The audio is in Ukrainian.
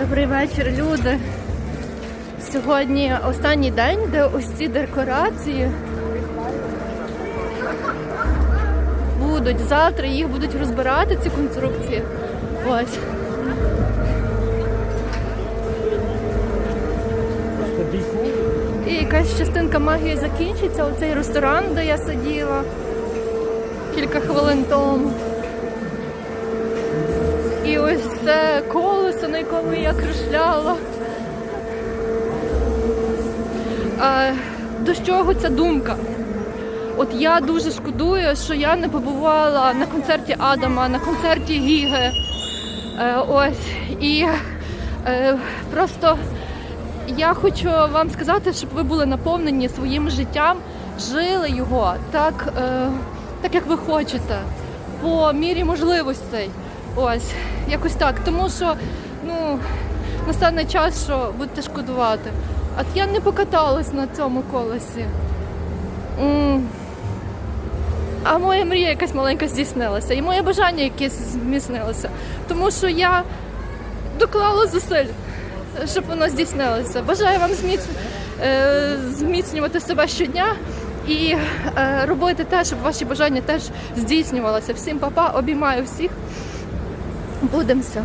Добрий вечір, люди. Сьогодні останній день, де ось ці декорації будуть. Завтра їх будуть розбирати, ці конструкції. Ось. І якась частинка магії закінчиться. Оцей ресторан, де я сиділа кілька хвилин тому. І ось це на якому я кружляла. А, до чого ця думка? От я дуже шкодую, що я не побувала на концерті Адама, на концерті Гіги. Е, ось. І е, просто я хочу вам сказати, щоб ви були наповнені своїм життям, жили його так, е, так як ви хочете, по мірі можливостей. Ось, якось так. Тому що ну, настане час, що будете шкодувати. От я не покаталась на цьому колесі. А моя мрія якась маленька здійснилася, і моє бажання якесь зміцнилося. Тому що я доклала зусиль, щоб воно здійснилося. Бажаю вам зміц... е, зміцнювати себе щодня і е, робити те, щоб ваші бажання теж здійснювалися. Всім папа, обіймаю всіх. Будемося.